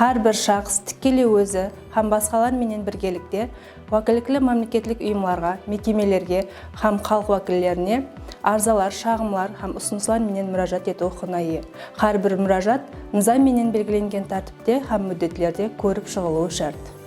әрбір шақс тікелей өзі һәм басқалар менен біргелікте уәкілетті мемлекеттік ұйымларға мекемелерге һәм халық уәкілдеріне арзалар шағымлар һәм ұсыныслар менен мұражат ету құқығына ие әрбір мұражат низам менен белгіленген тәртіпте һәм міндеттерде көріп шығылуы шарт